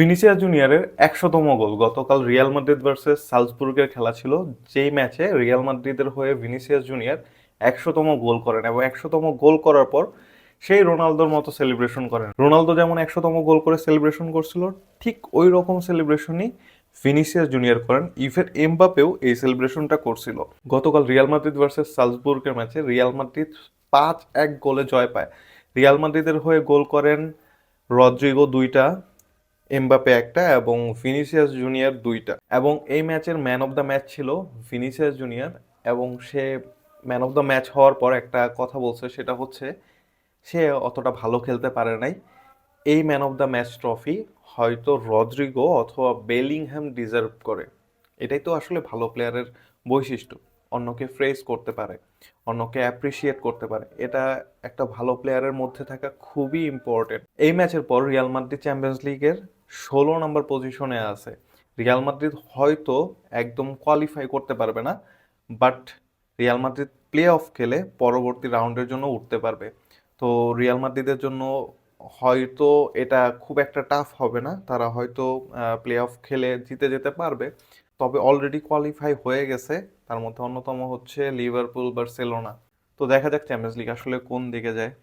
Vinicius জুনিয়রের একশোতম গোল। গতকাল Real Madrid versus সালসবুর্গের খেলা ছিল। যেই ম্যাচে রিয়াল মাদ্রিদের হয়ে ভিনিসিয়াস জুনিয়র একশোতম গোল করেন এবং একশোতম গোল করার পর সেই রোনালদোর মতো সেলিব্রেশন করেন। রোনালদো যেমন একশোতম গোল করে সেলিব্রেশন করছিল, ঠিক ওই রকম সেলিব্রেশনই ভিনিসিয়াস জুনিয়র করেন। ইভেন এমবাপেও এই সেলিব্রেশনটা করছিল। গতকাল রিয়াল মাদ্রিদ ভার্সেস সালসবুর্গের ম্যাচে রিয়াল মাদ্রিদ পাঁচ এক গোলে জয় পায়। রিয়াল মাদ্রিদের হয়ে গোল করেন রদ্রিগো দুইটা এমবাপে একটা এবং ভিনিসিয়াস জুনিয়র দুইটা। এবং এই ম্যাচের ম্যান অফ দ্য ম্যাচ ছিল ভিনিসিয়াস জুনিয়র এবং সে ম্যান অফ দ্য ম্যাচ হওয়ার পর একটা কথা বলছে, সেটা হচ্ছে সে অতটা ভালো খেলতে পারে নাই। এই man of the match trophy হয়তো রদ্রিগো অথবা বেলিংহ্যাম ডিজার্ভ করে। এটাই তো আসলে ভালো প্লেয়ারের বৈশিষ্ট্য। অন্যকে ফ্রেজ করতে পারে, অন্যকে অ্যাপ্রিসিয়েট করতে পারে। এটা একটা ভালো প্লেয়ারের মধ্যে থাকা খুবই ইম্পর্টেন্ট। এই ম্যাচের পর রিয়াল মাদ্রিদ চ্যাম্পিয়ন্স লিগের ষোলো নম্বর পজিশনে আছে। রিয়াল মাদ্রিদ হয়তো একদম কোয়ালিফাই করতে পারবে না but Real Madrid play off খেলে পরবর্তী রাউন্ডের জন্য উঠতে পারবে। তো রিয়াল মাদ্রিদের জন্য হয়তো এটা খুব একটা টাফ হবে না, তারা হয়তো প্লে অফ খেলে জিতে যেতে পারবে। তবে অলরেডি কোয়ালিফাই হয়ে গেছে, তার মধ্যে অন্যতম হচ্ছে লিভারপুল বার্সেলোনা তো দেখা যাক চ্যাম্পিয়ন্স লিগ আসলে কোন দিকে যায়।